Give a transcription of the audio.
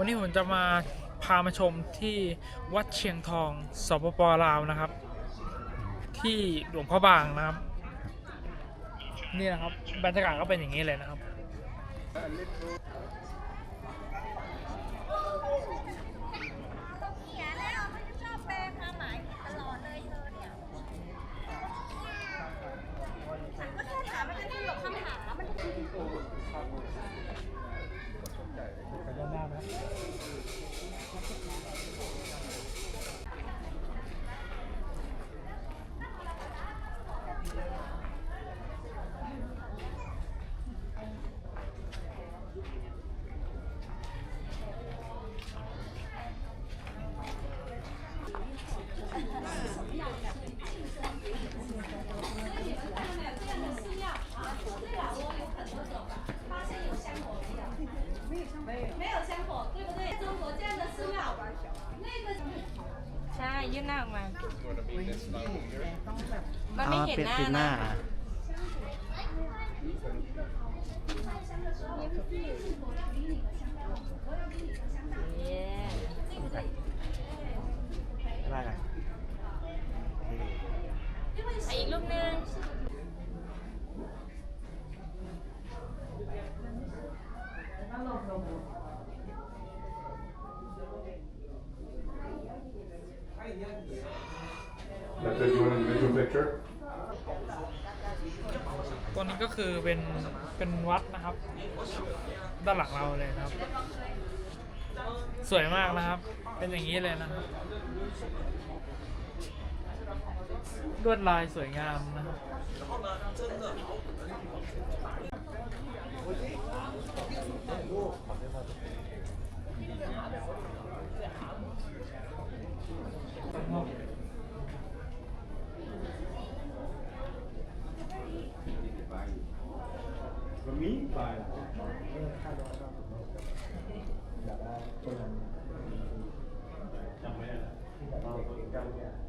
วันนี้ผมจะมาพามาชมที่วัดเชียงทองสปปลาวนะครับ ที่หลวงพ่อบางนะครับ นี่นะครับบรรยากาศก็เป็นอย่างนี้เลยนะครับ เสียแล้วมันชอบแปลความหมายผิดตลอดเลยเธอเนี่ยฉันก็แค่ถามมันจะตลกคำถามมันจะผิด ใช่ยื่นหน้าออกมา มันเอาไม่มาเห็นเป็นหน้าปิดหน้านะอะ เย้ ว่ากันโอเค อะอีกลูกห นึงตัวนี้ก็คือเป็นเป็นวัดนะครับ ด้านหลังเราเลยนะครับ สวยมากนะครับ เป็นอย่างนี้เลยนะครับ ลวดลายสวยงามนะครับมีไจำไม่ได้